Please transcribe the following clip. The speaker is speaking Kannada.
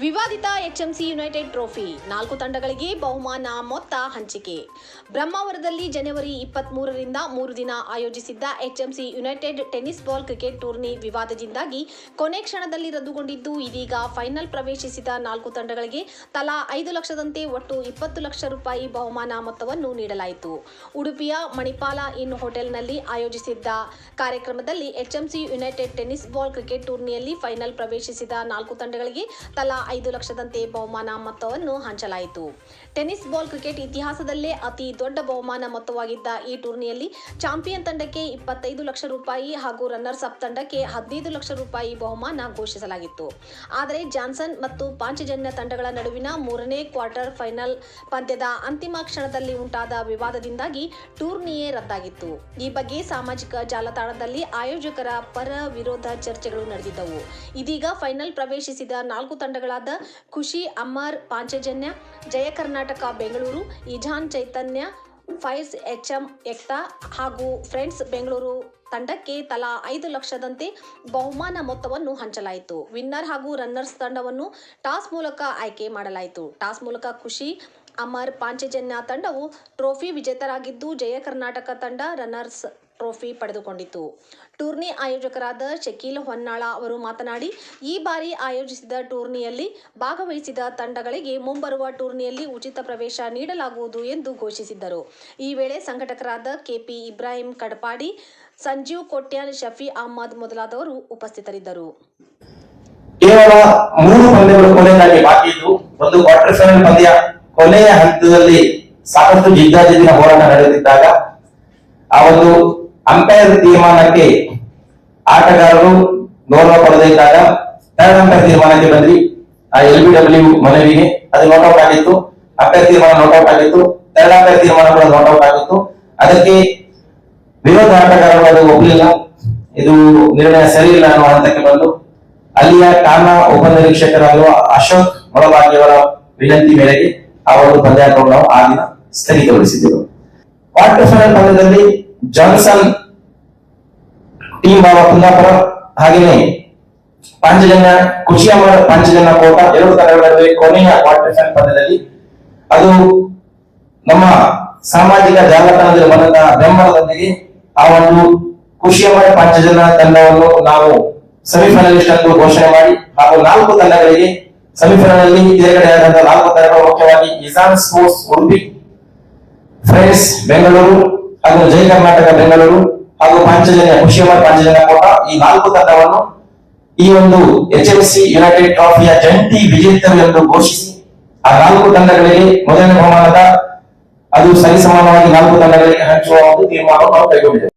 ವಿವಾದಿತ ಎಚ್ಎಂಸಿ ಯುನೈಟೆಡ್ ಟ್ರೋಫಿ. ನಾಲ್ಕು ತಂಡಗಳಿಗೆ ಬಹುಮಾನ ಮೊತ್ತ ಹಂಚಿಕೆ. ಬ್ರಹ್ಮಾವರದಲ್ಲಿ ಜನವರಿ ಇಪ್ಪತ್ತ್ ಮೂರರಿಂದ ಮೂರು ದಿನ ಆಯೋಜಿಸಿದ್ದ HMC United tennis ball cricket tourney ವಿವಾದದಿಂದಾಗಿ ಕೊನೆ ಕ್ಷಣದಲ್ಲಿ ರದ್ದುಗೊಂಡಿದ್ದು, ಇದೀಗ ಫೈನಲ್ ಪ್ರವೇಶಿಸಿದ ನಾಲ್ಕು ತಂಡಗಳಿಗೆ ತಲಾ ಐದು ಲಕ್ಷದಂತೆ ಒಟ್ಟು ಇಪ್ಪತ್ತು ಲಕ್ಷ ರೂಪಾಯಿ ಬಹುಮಾನ ಮೊತ್ತವನ್ನು ನೀಡಲಾಯಿತು. ಉಡುಪಿಯ ಮಣಿಪಾಲ ಇನ್ ಹೋಟೆಲ್ನಲ್ಲಿ ಆಯೋಜಿಸಿದ್ದ ಕಾರ್ಯಕ್ರಮದಲ್ಲಿ HMC United tennis ball cricket ಟೂರ್ನಿಯಲ್ಲಿ ಫೈನಲ್ ಪ್ರವೇಶಿಸಿದ ನಾಲ್ಕು ತಂಡಗಳಿಗೆ ತಲಾ ಐದು ಲಕ್ಷದಂತೆ ಬಹುಮಾನ ಮೊತ್ತವನ್ನು ಹಂಚಲಾಯಿತು. ಟೆನಿಸ್ ಬಾಲ್ ಕ್ರಿಕೆಟ್ ಇತಿಹಾಸದಲ್ಲೇ ಅತಿ ದೊಡ್ಡ ಬಹುಮಾನ ಮೊತ್ತವಾಗಿದ್ದ ಈ ಟೂರ್ನಿಯಲ್ಲಿ ಚಾಂಪಿಯನ್ ತಂಡಕ್ಕೆ ಇಪ್ಪತ್ತೈದು ಲಕ್ಷ ರೂಪಾಯಿ ಹಾಗೂ ರನ್ನರ್ಸ್ ಅಪ್ ತಂಡಕ್ಕೆ ಹದಿನೈದು ಲಕ್ಷ ರೂಪಾಯಿ ಬಹುಮಾನ ಘೋಷಿಸಲಾಗಿತ್ತು. ಆದರೆ ಜಾನ್ಸನ್ ಮತ್ತು ಪಾಂಚಜನ್ಯ ತಂಡಗಳ ನಡುವಿನ ಮೂರನೇ ಕ್ವಾರ್ಟರ್ ಫೈನಲ್ ಪಂದ್ಯದ ಅಂತಿಮ ಕ್ಷಣದಲ್ಲಿ ಉಂಟಾದ ವಿವಾದದಿಂದಾಗಿ ಟೂರ್ನಿಯೇ ರದ್ದಾಗಿತ್ತು. ಈ ಬಗ್ಗೆ ಸಾಮಾಜಿಕ ಜಾಲತಾಣದಲ್ಲಿ ಆಯೋಜಕರ ಪರ ವಿರೋಧ ಚರ್ಚೆಗಳು ನಡೆದಿದ್ದವು. ಇದೀಗ ಫೈನಲ್ ಪ್ರವೇಶಿಸಿದ ನಾಲ್ಕು ತಂಡಗಳಾದ ಖುಷಿ ಅಮ್ಮರ್ ಪಾಂಚಜನ್ಯ, ಜಯ ಕರ್ನಾಟಕ, ಬೆಂಗಳೂರು ಇಜಾನ್ ಚೈತನ್ಯ ಫೈರ್ಸ್ ಎಚ್ಎಂ, ಎಕ್ತಾ ಹಾಗೂ ಫ್ರೆಂಡ್ಸ್ ಬೆಂಗಳೂರು ತಂಡಕ್ಕೆ ತಲಾ ಐದು ಲಕ್ಷದಂತೆ ಬಹುಮಾನ ಮೊತ್ತವನ್ನು ಹಂಚಲಾಯಿತು. ವಿನ್ನರ್ ಹಾಗೂ ರನ್ನರ್ಸ್ ತಂಡವನ್ನು ಟಾಸ್ ಮೂಲಕ ಆಯ್ಕೆ ಮಾಡಲಾಯಿತು. ಟಾಸ್ ಮೂಲಕ ಖುಷಿ ಅಮರ್ ಪಾಂಚಜನ್ಯ ತಂಡವು ಟ್ರೋಫಿ ವಿಜೇತರಾಗಿದ್ದು, ಜಯ ಕರ್ನಾಟಕ ತಂಡ ರನ್ನರ್ಸ್ ಟ್ರೋಫಿ ಪಡೆದುಕೊಂಡಿತು. ಟೂರ್ನಿ ಆಯೋಜಕರಾದ ಶಕೀಲ್ ಹೊನ್ನಾಳ ಅವರು ಮಾತನಾಡಿ, ಈ ಬಾರಿ ಆಯೋಜಿಸಿದ ಟೂರ್ನಿಯಲ್ಲಿ ಭಾಗವಹಿಸಿದ ತಂಡಗಳಿಗೆ ಮುಂಬರುವ ಟೂರ್ನಿಯಲ್ಲಿ ಉಚಿತ ಪ್ರವೇಶ ನೀಡಲಾಗುವುದು ಎಂದು ಘೋಷಿಸಿದ್ದರು. ಈ ವೇಳೆ ಸಂಘಟಕರಾದ ಕೆಪಿ ಇಬ್ರಾಹಿಂ ಕಡಪಾಡಿ, ಸಂಜೀವ್ ಕೊಟ್ಯಾನ್, ಶಫಿ ಅಹ್ಮದ್ ಮೊದಲಾದವರು ಉಪಸ್ಥಿತರಿದ್ದರು. ಕೇವಲ ಮೂರು ಪಂದ್ಯಗಳು ಕೊನೆಯದಾಗಿ ಬಾಕಿ ಒಂದು ಕ್ವಾರ್ಟರ್ ಫೈನಲ್ ಪಂದ್ಯ ಕೊನೆಯ ಹಂತದಲ್ಲಿ ಸಾಕಷ್ಟು ಜಿದ್ದಾಜಿದ್ದಿನ ಹೋರಾಟ ನಡೆದಿದ್ದಾಗ ಆ ಒಂದು ಅಂಪೈರ್ ತೀರ್ಮಾನಕ್ಕೆ ಆಟಗಾರರು ಗೌರವ ಪಡೆದಿದ್ದಾಗ ಥರ್ಡ್ ಅಂಪೈರ್ ತೀರ್ಮಾನಕ್ಕೆ ಬಂದ್ವಿ. ಆ ಎಲ್ ಬಿ ಡಬ್ಲ್ಯೂ ಮನವಿಗೆ ಅದು ನೋಟ್ಔಟ್ ಆಗಿತ್ತು. ಅಂಪೈರ್ ತೀರ್ಮಾನ ನೋಟ್ಔಟ್ ಆಗಿತ್ತು. ಥರ್ಡ್ ಅಂಪೈರ್ ತೀರ್ಮಾನ ಕೂಡ ನೋಟ್ಔಟ್ ಆಗಿತ್ತು. ಅದಕ್ಕೆ ವಿರೋಧ ಆಟಗಾರರು ಅದು ಒಪ್ಪಲಿಲ್ಲ. ಇದು ನಿರ್ಣಯ ಸರಿಯಿಲ್ಲ ಇಲ್ಲ ಅನ್ನುವ ಹಂತಕ್ಕೆ ಬಂದು ಅಲ್ಲಿಯ ಕಾರಣ ಉಪನಿರೀಕ್ಷಕರಾಗಿರುವ ಅಶೋಕ್ ಮೊಳಬಾಗಿಯವರ ವಿನಂತಿ ಮೇರೆಗೆ ಒಂದು ಪಂದ್ಯಾಟವನ್ನು ಆ ದಿನ ಸ್ಥಗಿತಗೊಳಿಸಿದ್ದೆವು ಕ್ವಾರ್ಟರ್ ಫೈನಲ್ ಪಂದ್ಯದಲ್ಲಿ ಜಾನ್ಸನ್ ಟೀಮ್ ಬಾಬಾ ಕುಂದಾಪುರ. ಹಾಗೆಯೇ ಪಾಂಚಜನ್ಯ ಕುಶಿಯಮ್ಮರ ಪಾಂಚಜನ್ಯ ಕೋಟ, ಎರಡು ತಂಡಗಳ ನಡುವೆ ಕೊನೆಯ ಕ್ವಾರ್ಟರ್ ಫೈನಲ್ ಪಂದ್ಯದಲ್ಲಿ ಅದು ನಮ್ಮ ಸಾಮಾಜಿಕ ಜಾಲತಾಣದಲ್ಲಿ ಬಂದಂತಹ ಬೆಂಬಲದೊಂದಿಗೆ ಆ ಒಂದು ಕುಶಿಯಮ್ಮರ ಪಂಚಜನ ತಂಡವನ್ನು ನಾವು ಸೆಮಿಫೈನಲಿಸ್ಟ್ ಎಂದು ಘೋಷಣೆ ಮಾಡಿ ಹಾಗೂ ನಾಲ್ಕು ತಂಡಗಳಿಗೆ ಸೆಮಿಫೈನಲ್ ಅಲ್ಲಿ ತೇರ್ಗಡೆಯಾದಂತಹ ನಾಲ್ಕು ತಂಡಗಳು ಮುಖ್ಯವಾಗಿ ಇಸಾನ್ ಸ್ಪೋರ್ಟ್ಸ್ ಉಡುಪಿ ಫ್ರೆಂಡ್ಸ್ ಬೆಂಗಳೂರು ಹಾಗೂ ಜೈ ಕರ್ನಾಟಕ, ಬೆಂಗಳೂರು ಹಾಗೂ ಪಾಂಚಜನ್ಯ ಖುಷಿಯಮ್ಮರ್ ಪಾಂಚಜನ್ಯ ಕೋಟ ಈ ನಾಲ್ಕು ತಂಡವನ್ನು ಈ ಒಂದು ಎಚ್ ಎಂ ಸಿ ಯುನೈಟೆಡ್ ಟ್ರಾಫಿಯ ಜಂಟಿ ವಿಜೇತರು ಎಂದು ಘೋಷಿಸಿ ಆ ನಾಲ್ಕು ತಂಡಗಳಿಗೆ ಮೊದಲನೇ ಬಹುಮಾನದ ಅದು ಸರಿಸಮಾನವಾಗಿ ನಾಲ್ಕು ತಂಡಗಳಿಗೆ ಹಂಚುವ ಒಂದು ತೀರ್ಮಾನವನ್ನು ನಾವು